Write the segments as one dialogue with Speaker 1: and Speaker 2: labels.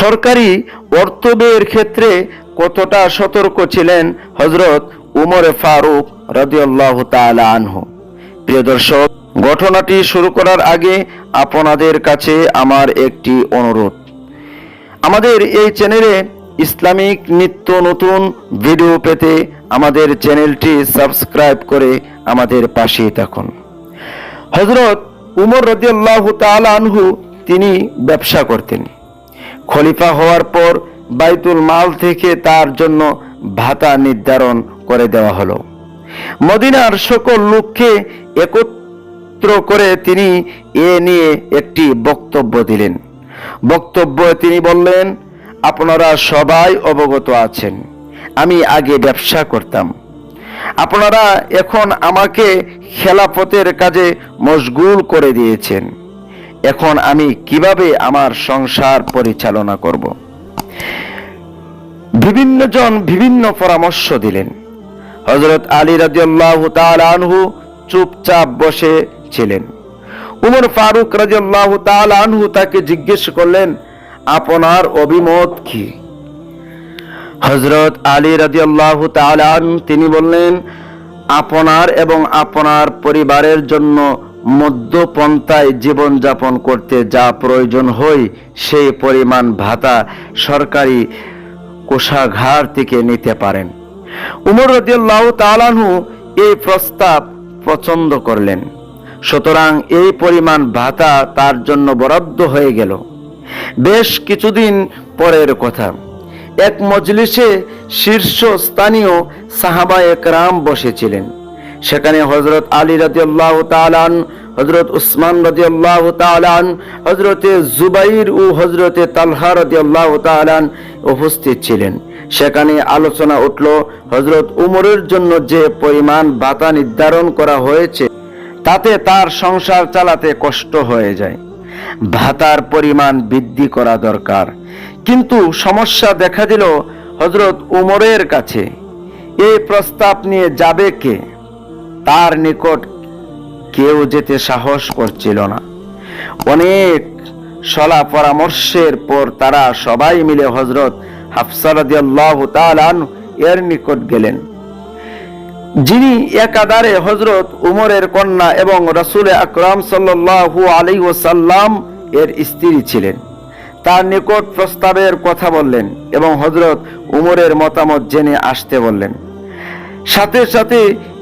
Speaker 1: সরকারি অর্থ ক্ষেত্রে কতটা সতর্ক ছিলেন হজরত উমরে ফারুক রাদিয়াল্লাহু তাআলা আনহু? প্রিয় দর্শক, ঘটনাটি শুরু করার আগে আপনাদের কাছে আমার একটি অনুরোধ। আমাদের এই চ্যানেলে ইসলামিক নিত্য নতুন ভিডিও পেতে আমাদের চ্যানেলটি সাবস্ক্রাইব করে আমাদের পাশেই থাকুন। হজরত উমর রদিয়াল্লাহু তাআলা আনহু, তিনি ব্যবসা করতেন। খলিফা হওয়ার পর বাইতুল মাল থেকে তার জন্য ভাতা নির্ধারণ করে দেওয়া হলো। মদিনার সকল লোককে একত্র করে তিনি এ নিয়ে একটি বক্তব্য দিলেন। বক্তব্য তিনি বললেন, আপনারা সবাই অবগত আছেন, আমি আগে ব্যবসা করতাম। আপনারা এখন আমাকে খেলাফতের কাজে মশগুল করে দিয়েছেন। এখন আমি কীভাবে আমার সংসার পরিচালনা করব? বিভিন্ন জন বিভিন্ন পরামর্শ দিলেন। হজরত আলী রাজিয়াল্লাহ আনহু চুপচাপ বসে ছিলেন। উমর ফারুক রাজিয়াল্লাহ আনহু তাকে জিজ্ঞেস করলেন, আপনার অভিমত কি? হজরত আলী রাজিয়াল্লাহ তালান তিনি বললেন, আপনার এবং আপনার পরিবারের জন্য মধ্যপন্থায় জীবনযাপন করতে যা প্রয়োজন হয়, সেই পরিমাণ ভাতা সরকারি কোষাঘার থেকে নিতে পারেন। উমর রদিয়াল্লাহ তালানহু এই প্রস্তাব পছন্দ করলেন। সুতরাং এই পরিমাণ ভাতা তার জন্য বরাদ্দ হয়ে গেল। বেশ কিছুদিন পরের কথা। এক মজলিসে শীর্ষস্থানীয় সাহাবা একরাম বসেছিলেন। সেখানে হজরত আলী রাজিয়াল্লাহ তালান হজরত উসমান রাজিয়াল্লাহ তালান হজরতে জুবাইর ও হজরতে তালহা রাজিয়াল্লাহ তালান উপস্থিত ছিলেন। সেখানে আলোচনা উঠল হজরত উমরের জন্য যে পরিমাণ ভাতা নির্ধারণ করা হয়েছে, তাতে তার সংসার চালাতে কষ্ট হয়ে যায়। ভাতার পরিমাণ বৃদ্ধি করা দরকার। কিন্তু সমস্যা দেখা দিল হজরত উমরের কাছে। এই প্রস্তাব নিয়ে যাবে কে? তার নিকট কেউ যেতে সাহস করছিল না। অনেক সলা পরামর্শের পর তারা সবাই মিলে হজরত হাফসারদিয়াল্লাহ এর নিকট গেলেন। যিনি একাধারে হজরত উমরের কন্যা এবং রসুল আকরাম সাল্লু আলী ওসাল্লাম এর স্ত্রী ছিলেন। তার নিকট প্রস্তাবের কথা বললেন এবং হজরত উমরের মতামত জেনে আসতে বললেন। সাথে সাথে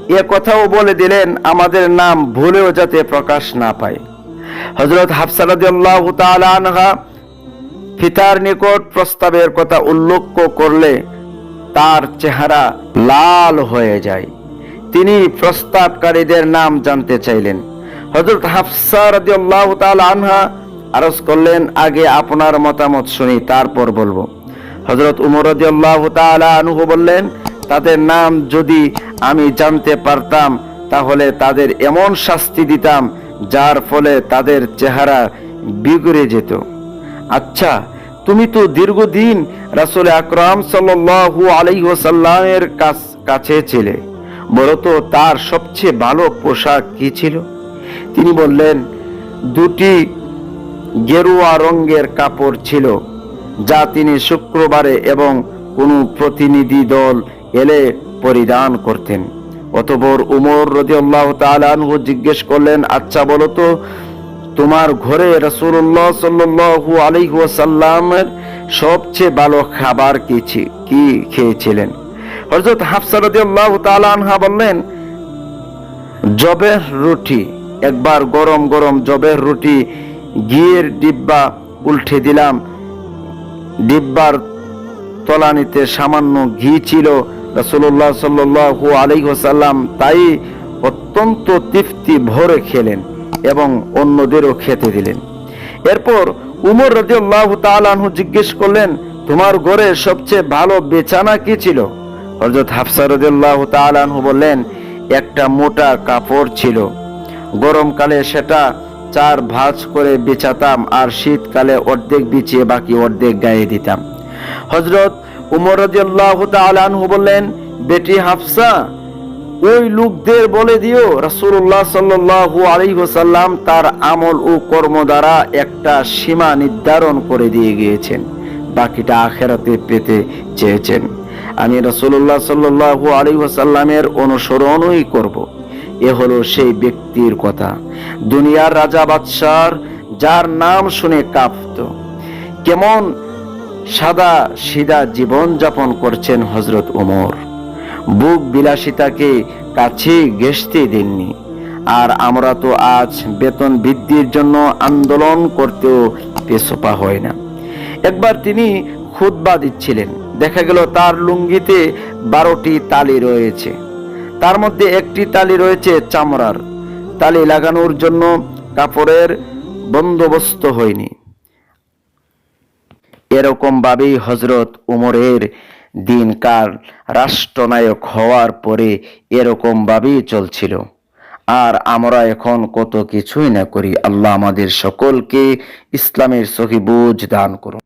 Speaker 1: এ কথাও বলে দিলেন, আমাদের নাম ভুলেও যাতে প্রকাশ না পায়। হজরত হাফসারাদিয়াল্লাহ তালানহা পিতার নিকট প্রস্তাবের কথা উল্লেখ করলে তার চেহারা লাল হয়ে যায়। তিনি প্রস্তাবকারীদের নাম জানতে চাইলেন। হজরত হাফসা রাদিয়াল্লাহু তাআলা আনহা আরজ করলেন, আগে আপনার মতামত শুনি, তারপর বলব। হজরত উমর রাদিয়াল্লাহু তাআলা আনহু বললেন তাদের নাম যদি আমি জানতে পারতাম, তাহলে তাদের এমন শাস্তি দিতাম, যার ফলে তাদের চেহারা বিগড়ে যেত। আচ্ছা তুমি তো দীর্ঘদিন রাসূল আকরাম সাল্লাল্লাহু আলাইহি ওয়াসাল্লামের কাছে ছিলে। বলো তো তার সবচেয়ে ভালো পোশাক কি ছিল? তিনি বললেন, দুটি গেরুয়া রঙের কাপড় ছিল, যা তিনি শুক্রবারে এবং কোনো প্রতিনিধি দল এলে পরিধান করতেন। অতপর উমর রদিয়াল্লাহ তালানহু জিজ্ঞেস করলেন আচ্ছা বলো তো, তোমার ঘরে রসুল্লাহ সাল্লু আলিহাসাল্লামের সবচেয়ে ভালো খাবার কি কি খেয়েছিলেন? হজরত হাফসারদিয়াল্লাহ তালানহা বললেন, জবের রুটি, একবার গরম গরম জবের রুটি, ঘিয়ের ডিব্বা উল্টে দিলাম। ডিব্বার তলানিতে সামান্য ঘি ছিল রসুল্লাহ সাল্লু আলিহাসাল্লাম তাই অত্যন্ত তৃপ্তি ভরে খেলেন এবং অন্যদেরও খেতে দিলেন। এরপর উমর রাজিউল্লাহ তালানহু জিজ্ঞেস করলেন, তোমার ঘরে সবচেয়ে ভালো বেচানা কি ছিল? হজরত হাফসা রাজিউল্লাহ তালানহু বললেন, একটা মোটা কাপড় ছিল। গরমকালে সেটা চার ভাঁজ করে বেচাতাম আর শীতকালে অর্ধেক বিছিয়ে বাকি অর্ধেক গায়ে দিতাম। হজরত উমর তালানহু বললেন, বেটি হাফসা, ওই লোকদের বলে দিও, রাসূলুল্লাহ সাল্লাল্লাহু আলাইহি ওয়াসাল্লাম তার আমল ও কর্ম দ্বারা একটা সীমা নির্ধারণ করে দিয়ে গিয়েছেন, বাকিটা আখেরাতে পেতে চেয়েছেন। আমি রসুল্লাহ সাল্লু আলী ওয়াসাল্লামের অনুসরণই করব। এ হলো সেই ব্যক্তির কথা। দুনিয়ার রাজা বাদশার, যার নাম শুনে কাঁপত। কেমন সাদা সিদা জীবন যাপন করছেন হজরত ওমর। বুক বিলাসিতাকে কাছে ঘেসতে দেননি। আর আমরা তো আজ বেতন বৃদ্ধির জন্য আন্দোলন করতেও পেছপা হয় না। একবার তিনি খুতবা দিচ্ছিলেন। দেখা গেল তার লুঙ্গিতে বারোটি তালি রয়েছে। তার মধ্যে একটি তালি রয়েছে চামড়ার। তালি লাগানোর জন্য কাপড়ের বন্দোবস্ত হয়নি। এরকম ভাবেই হজরত উমরের দিনকাল রাষ্ট্রনায়ক হওয়ার পরে এরকম ভাবেই চলছিল। আর আমরা এখন কত কিছুই না করি। আল্লাহ আমাদের সকলকে ইসলামের সহি বুঝ দান করুন।